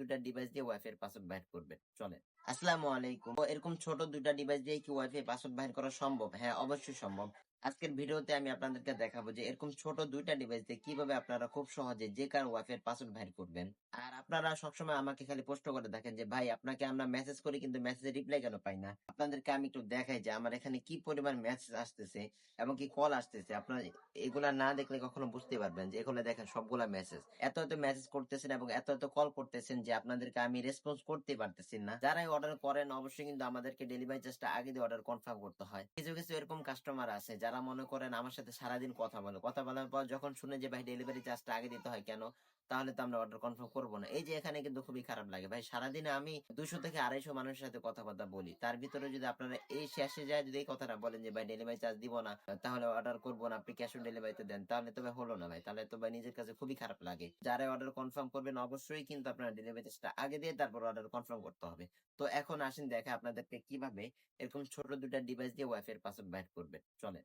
দুইটা ডিভাইস দিয়ে ওয়াইফাই এর পাসওয়ার্ড বাইর করবেন চলেন। আসসালামু আলাইকুম। এরকম ছোট দুটা ডিভাইস দিয়ে কি ওয়াইফাই পাসওয়ার্ড বাইর করা সম্ভব? হ্যাঁ অবশ্যই সম্ভব। আজকের ভিডিওতে আমি আপনাদেরকে দেখাবো যে এরকম ছোট দুইটা ডিভাইস দিয়ে কীভাবে আপনারা খুব সহজে যে কার ওয়াইফাই এর পাসওয়ার্ড বাইর করবেন। আর আপনারা সবসময় আমাকে খালি প্রশ্ন করে দেখেন যে, ভাই, আপনাকে আমরা মেসেজ করি কিন্তু মেসেজের রিপ্লাই কেন পাই না? আপনাদেরকে আমি একটু দেখাই যে আমার এখানে কি পরিমাণ মেসেজ আসতেছে এবং কি কল আসতেছে। আপনারা এগুলা না দেখলে কখনো বুঝতে পারবেন যে এগুলো দেখেন সবগুলা মেসেজ এত এত মেসেজ করতেছেন এবং এত এত কল করতেছেন যে আপনাদেরকে আমি রেসপন্স করতে পারতেছি না। যারাই অর্ডার করেন, অবশ্যই কিন্তু আমাদেরকে ডেলিভারি চার্জটা আগে দিয়ে অর্ডার কনফার্ম করতে হয়। কিছু কিছু এরকম কাস্টমার আছে যারা মনে করেন আমার সাথে সারাদিন কথা বলে, কথা বলার পর যখন শুনে যে, ভাই ডেলিভারি চার্জটা আগে দিতে হয় কেন? তাহলে তো আমরা অর্ডার কনফার্ম করব না। এই যে, এখানে কিন্তু খুবই খারাপ লাগে। ভাই, সারাদিনে আমি দুশো থেকে আড়াইশো মানুষের সাথে কথাবার্তা বলি। তার ভিতরে যদি আপনারা এই শেষে যায় যদি এই কথাটা বলেন যে, ভাই ডেলিভারি চার্জ দিব না, তাহলে অর্ডার করব না, আপনি ক্যাশ অন ডেলিভারিতে দেন, তাহলে তো ভাই হলো না ভাই। তাহলে তো ভাই নিজের কাছে খুবই খারাপ লাগে। যারা অর্ডার কনফার্ম করবেন অবশ্যই কিন্তু আপনারা ডেলিভারি চার্জটা আগে দিয়ে তারপর অর্ডার কনফার্ম করতে হবে। তো এখন আসেন দেখে আপনাদেরকে কীভাবে এরকম ছোট দুটা ডিভাইস দিয়ে ওয়াইফাই পাসওয়ার্ড বাইর করবেন। চলেন।